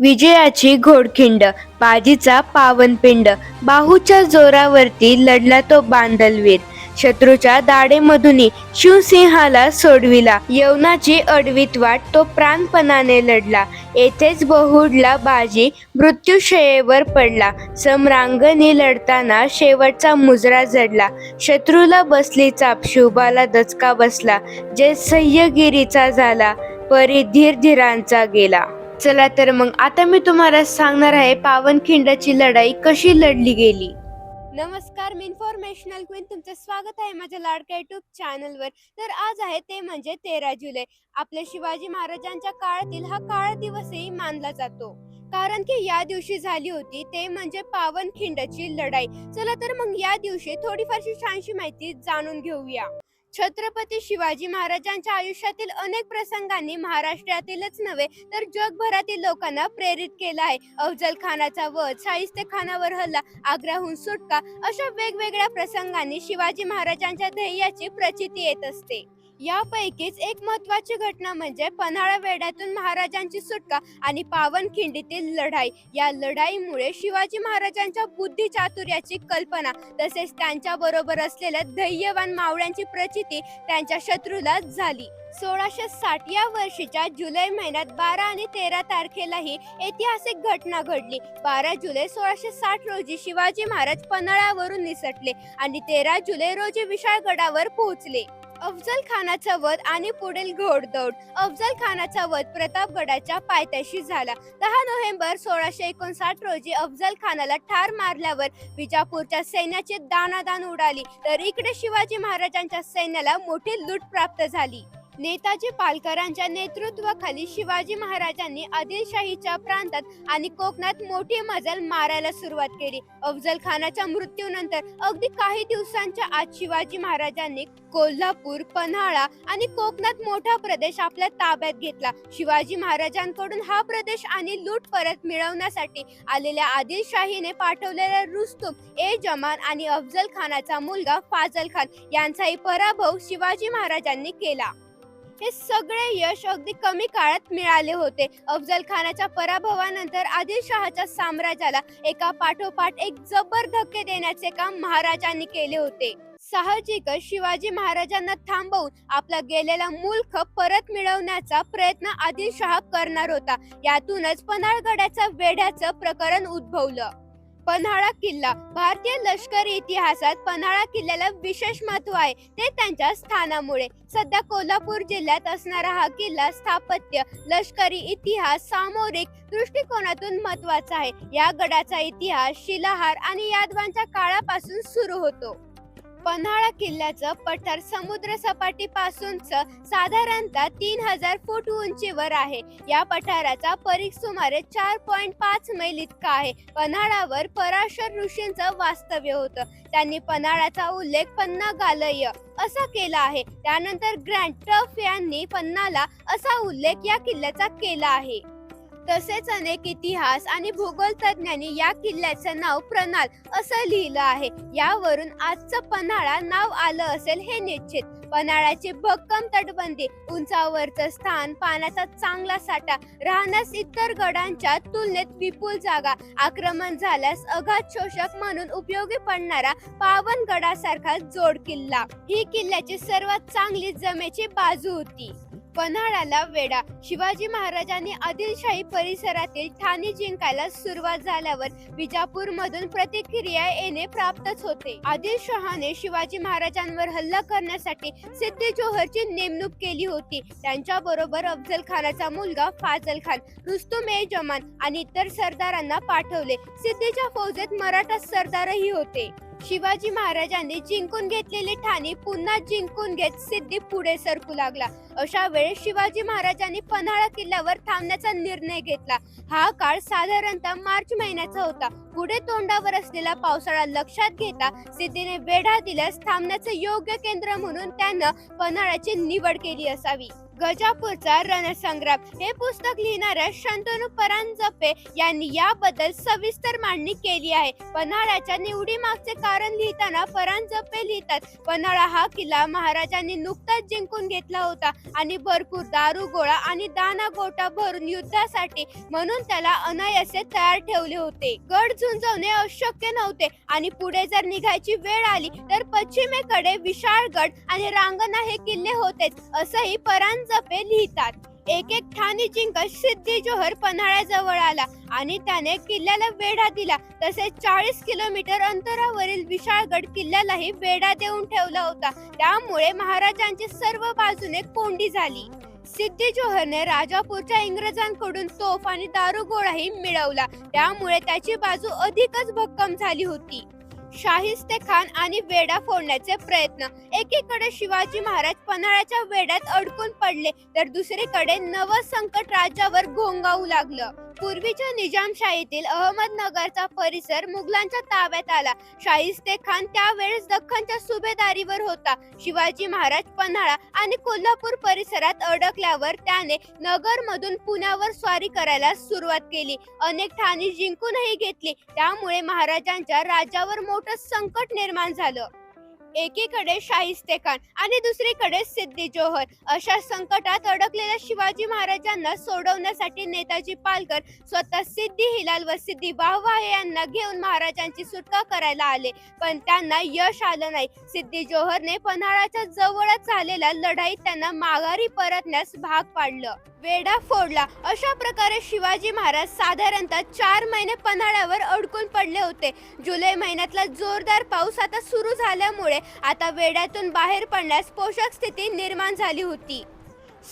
विजयाची घोडखिंड बाजीचा पावनपिंड. बाहूच्या जोरावरती लढला तो बांधलवीर. शत्रूच्या दाडेमधून शिवसिंहाला सोडविला. यवनाची अडवीत वाट तो प्राणपणाने लढला. येथेच बहुडला बाजी मृत्यूशयेवर पडला. सम्रांगणी लढताना शेवटचा मुजरा जडला. शत्रूला बसली चाप शुभाला दचका बसला. जे सह्यगिरीचा झाला परी धीर धीरांचा गेला. चला तर मग आता मी तुम्हाला सांगणार आहे पावनखिंडाची लढाई कशी लढली गेली. नमस्कार मी इन्फॉर्मेशनल क्वीन तुमचं स्वागत आहे माझ्या लाडक्या युट्यूब चॅनलवर तर आज आहे ते म्हणजे तेरा जुलै. आपल्या शिवाजी महाराजांच्या काळातील हा काळा दिवसही मानला जातो. कारण की या दिवशी झाली होती ते म्हणजे पावनखिंडाची लढाई. चला तर मग या दिवशी थोडीफारशी छानशी माहिती जाणून घेऊया. छत्रपती शिवाजी महाराजांच्या आयुष्यातील अनेक प्रसंगांनी महाराष्ट्रातीलच नव्हे तर जगभरातील लोकांना प्रेरित केलं आहे. अफजल खानाचा वध शाहिस्ते खानावर हल्ला आग्राहून सुटका अशा वेगवेगळ्या प्रसंगांनी शिवाजी महाराजांच्या ध्येयाची प्रचिती येत असते. यापैकीच एक महत्वाची घटना म्हणजे पन्हाळा वेढ्यातून महाराजांची सुटका आणि पावनखिंडीतील लढाई. या लढाईमुळे शिवाजी महाराजांच्या बुद्धी चातुर्याची कल्पना तसेच त्यांच्या बरोबर असलेल्या धैर्यवान मावळ्यांची प्रचिती त्यांच्या शत्रूला झाली. सोळाशे साठ या वर्षीच्या जुलै महिन्यात बारा आणि तेरा तारखेलाही ऐतिहासिक घटना घडली. बारा जुलै सोळाशे साठ रोजी शिवाजी महाराज पन्हाळ्यावरून निसटले आणि तेरा जुलै रोजी विशाळगडावर पोहोचले. अफजल खानाचा वध आणि पुढील घोडदौड. अफजल खानाचा वध प्रतापगडाच्या पायथ्याशी झाला. दहा नोव्हेंबर सोळाशे एकोणसाठ रोजी अफजल खानाला ठार मारल्यावर विजापूरच्या सैन्याची दानादान उडाली. तर इकडे शिवाजी महाराजांच्या सैन्याला मोठी लूट प्राप्त झाली. नेताजी पालकरांच्या नेतृत्वाखाली शिवाजी महाराजांनी आदिलशाहीच्या प्रांतात आणि कोकणात मोठी मजल मारायला सुरुवात केली. अफजल खानाच्या मृत्यूनंतर अगदी काही दिवसांच्या आत शिवाजी महाराजांनी कोल्हापूर पन्हाळा आणि कोकणात मोठा प्रदेश आपल्या ताब्यात घेतला. शिवाजी महाराजांकडून हा प्रदेश आणि लूट परत मिळवण्यासाठी आलेल्या आदिलशाहीने पाठवलेल्या रुस्तुम ए जमान आणि अफजल खानाचा मुलगा फाजल खान यांचाही पराभव शिवाजी महाराजांनी केला. हे सगळे यश अगदी कमी काळात मिळाले होते. अफजल खानाच्या पराभवानंतर आदिलशहाच्या साम्राज्याला एका पाठोपाठ एक जबर धक्के देण्याचे काम महाराजांनी केले होते. साहजिकच शिवाजी महाराजांना थांबवून आपला गेलेला मुल्क परत मिळवण्याचा प्रयत्न आदिलशहा करणार होता. यातूनच पन्हाळगडाच्या वेढ्याचं प्रकरण उद्भवलं. पन्हाळा किल्ला. भारतीय लष्करी इतिहासात पन्हाळा किल्ल्याला विशेष महत्त्व आहे. ते त्यांच्या स्थानामुळे. सध्या कोल्हापूर जिल्ह्यात असणारा हा किल्ला स्थापत्य लष्करी इतिहास सामोरिक दृष्टिकोनातून महत्त्वाचा आहे. या गडाचा इतिहास शिलाहार आणि यादवांच्या काळापासून सुरू होतो. पन्हाळा किल्ल्याचं पठार समुद्र सपाटीपासूनच साधारणतः तीन हजार फूट उंचीवर आहे. या पठाराचा परीख सुमारे चार पॉईंट पाच मैल इतका आहे. पन्हाळावर पराशर ऋषींचं वास्तव्य होतं. त्यांनी पन्हाळाचा उल्लेख पन्ना गालय असा केला आहे. त्यानंतर ग्रँड टफ यांनी पन्नाला असा उल्लेख या किल्ल्याचा केला आहे. तसेच अनेक इतिहास आणि भूगोल तज्ञांनी या किल्ल्याचं नाव प्रणाल असं लिहिलं आहे. यावरून आजचं पन्हाळा नाव आलं असेल हे निश्चित. पन्हाळ्याची भक्कम तटबंदी उंचावरचं स्थान पाण्याचा चांगला साठा राहण्यास इतर गडांच्या तुलनेत विपुल जागा आक्रमण झाल्यास अघात शोषक म्हणून उपयोगी पडणारा पावन गडासारखा जोड किल्ला. ही किल्ल्याची सर्वात चांगली जमेची बाजू होती. पन्हाळ्याला वेढा. शिवाजी महाराजांनी आदिलशाही परिसरातील ठाणे जिंकायला सुरुवात झाल्यावर विजापूर मधून प्रतिक्रिया येणे प्राप्तच होते. आदिलशहाने शिवाजी महाराजांवर हल्ला करण्यासाठी सिद्धी जोहरची नेमणूक केली होती. त्यांच्या बरोबर अफजल खानाचा मुलगा फाजल खान रुस्तुम ए जमान आणि इतर सरदारांना पाठवले. सिद्धीच्या फौजेत मराठा सरदारही होते. शिवाजी महाराजांनी जिंकून घेतलेली ठाणी पुन्हा जिंकून घेत सिद्धी पुढे सरकू लागला. अशा वेळेस शिवाजी महाराजांनी पन्हाळा किल्ल्यावर थांबण्याचा निर्णय घेतला. हा काळ साधारणतः मार्च महिन्याचा होता. पुढे तोंडावर असलेला पावसाळा लक्षात घेता सिद्धीने वेढा दिल्यास थांबण्याचे योग्य केंद्र म्हणून त्यानं पन्हाळ्याची निवड केली असावी. गजापूरचा रणसंग्राम. हे पुस्तक लिहिणाऱ्या शंतनू परांजपे यांनी याबद्दल सविस्तर मांडणी केली आहे. पन्हाळ्याच्या निवडी मागचे कारण लिहिताना परांजपे लिहितात पन्हाळा हा किल्ला महाराजांनी नुकताच जिंकून घेतला होता आणि भरपूर दारू गोळा आणि दाना गोटा भरून युद्धासाठी म्हणून त्याला अनायासे तयार ठेवले होते. गड झुंजवणे अशक्य नव्हते आणि पुढे जर निघायची वेळ आली तर पश्चिमेकडे विशाळगड आणि रांगणा हे किल्ले होतेच असंही परां परांजपे लिहितात एक एक ठाणी जिंकत सिद्धी जोहर पन्हाळ्याजवळ आला आणि त्याने किल्ल्याला वेढा दिला. तसेच चाळीस किलोमीटर अंतरावरील विशाळगड किल्ल्यालाही वेढा देऊन ठेवला होता. त्यामुळे महाराजांची सर्व बाजूने कोंडी झाली. सिद्धी जोहरने राजापूरच्या इंग्रजांकडून तोफ आणि दारुगोळाही मिळवला. त्यामुळे त्याची बाजू अधिकच भक्कम झाली होती. शाहिस्ते खान आणि वेडा फोडण्याचे प्रयत्न. एकीकडे शिवाजी महाराज पन्हाळ्याच्या वेड्यात अडकून पडले तर दुसरीकडे नव संकट राज्यावर घोंगावू लागलं. पूर्वीच्या निजामशाहीतील अहमदनगरचा परिसर मुघलांच्या ताब्यात आला. शाहिस्ते खान त्यावेळेस दख्खनच्या सुभेदारीवर होता. शिवाजी महाराज पन्हाळा आणि कोल्हापूर परिसरात अडकल्यावर त्याने नगरमधून पुण्यावर स्वारी करायला सुरुवात केली. अनेक ठाणी जिंकूनही घेतली. त्यामुळे महाराजांच्या राज्यावर मोठं संकट निर्माण झालं. एकीकडे शाहिस्ते खान आणि दुसरीकडे सिद्धी जोहर. अशा संकटात अडकलेल्या शिवाजी महाराजांना सोडवण्यासाठी नेताजी पालकर स्वतः सिद्धी हिलाल व सिद्धी वाहवाहे यांना घेऊन महाराजांची सुटका करायला आले. पण त्यांना यश आलं नाही. सिद्धी जोहरने पन्हाळाच्या जवळच झालेल्या लढाईत त्यांना माघारी परतण्यास भाग पाडलं. वेढा फोडला. अशा प्रकारे शिवाजी महाराज साधारणतः चार महिने पन्हाळ्यावर अडकून पडले होते. जुलै महिन्यातला जोरदार पाऊस आता सुरू झाल्यामुळे आता वेड्यातून बाहेर पडण्यास पोषक स्थिती निर्माण झाली होती.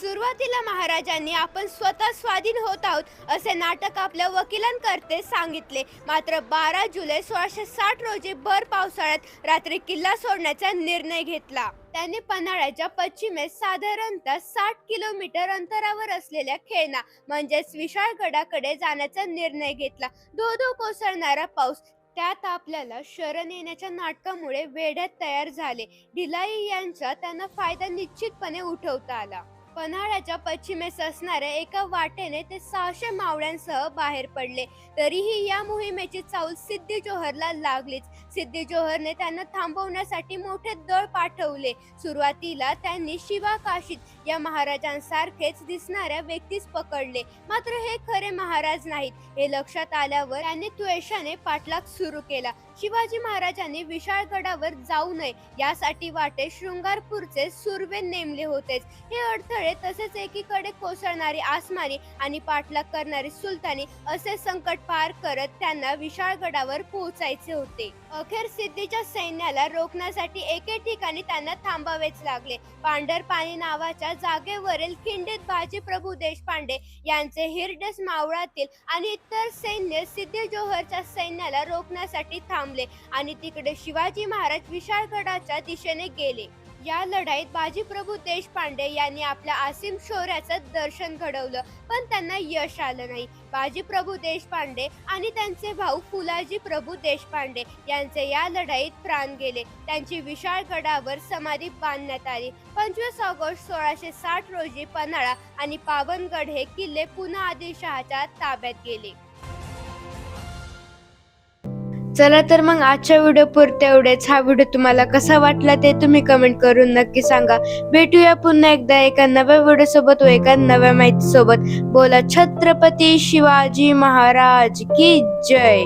सुरुवातीला महाराजांनी आपण स्वतः स्वाधीन होत आहोत असे नाटक आपल्या वकिलांकरते सांगितले. मात्र बारा जुलै सोळाशे साठ रोजी भर पावसाळ्यात रात्री किल्ला सोडण्याचा निर्णय घेतला. त्यांनी पन्हाळ्याच्या पश्चिमेस साधारणतः साठ किलोमीटर अंतरावर असलेल्या खेळणा म्हणजेच विशाळगडाकडे जाण्याचा निर्णय घेतला. धो धो कोसळणारा पाऊस त्यात आपल्याला शरण येण्याच्या नाटकामुळे वेढ्यात तयार झाले. ढिलाई यांचा त्यांना फायदा निश्चितपणे उठवता आला. पन्हाळ्याच्या पश्चिमेस असणाऱ्या एका वाटेने ते सहाशे मावळ्यांसह बाहेर पडले. तरीही या मोहिमेची चाऊल सिद्धी जोहरला लागलीच. सिद्धी जोहरने त्यांना थांबवण्यासाठी मोठे दळ पाठवले. सुरुवातीला त्यांनी शिवा काशीत या महाराजांसारखेच दिसणाऱ्या व्यक्तीस पकडले. मात्र हे खरे महाराज नाहीत. हे लक्षात आल्यावर त्यांनी त्वेषाने पाठलाग सुरू केला. शिवाजी महाराजांनी विशाळगडावर जाऊ नये. यासाठी वाटे शृंगारपूरचे सुर्वे नेमले होतेच. हे अडथळे तसेच एकीकडे कोसळणारी आसमानी आणि पाठलाग करणारी सुलतानी असे संकट पार करत त्यांना विशाळगडावर पोहोचायचे होते. अखेर सिद्धीच्या सैन्याला रोखण्यासाठी एके ठिकाणी त्यांना थांबावेच लागले. पांढरपाणी नावाच्या जागेवरील खिंडीत बाजी प्रभू देशपांडे यांचे हिरडस मावळातील आणि इतर सैन्य सिद्धी जोहरच्या सैन्याला रोखण्यासाठी थांब थांबले आणि तिकडे शिवाजी महाराज विशाळगडाच्या दिशेने गेले. या लढाईत बाजीप्रभू देशपांडे यांनी आपल्या असीम शौर्याचं दर्शन घडवलं पण त्यांना यश आलं नाही. बाजीप्रभू देशपांडे आणि त्यांचे भाऊ फुलाजी प्रभू देशपांडे यांचे या लढाईत प्राण गेले. त्यांची विशाळगडावर समाधी बांधण्यात आली. पंचवीस ऑगस्ट सोळाशे साठ रोजी पन्हाळा आणि पावनगड हे किल्ले पुन्हा आदिलशहाच्या ताब्यात गेले. चला तर मग आजच्या व्हिडिओ पुरते एवढेच. हा व्हिडिओ तुम्हाला कसा वाटला ते तुम्ही कमेंट करून नक्की सांगा. भेटूया पुन्हा एकदा एका नव्या व्हिडिओ सोबत व एका नव्या माहिती सोबत बोला छत्रपती शिवाजी महाराज की जय.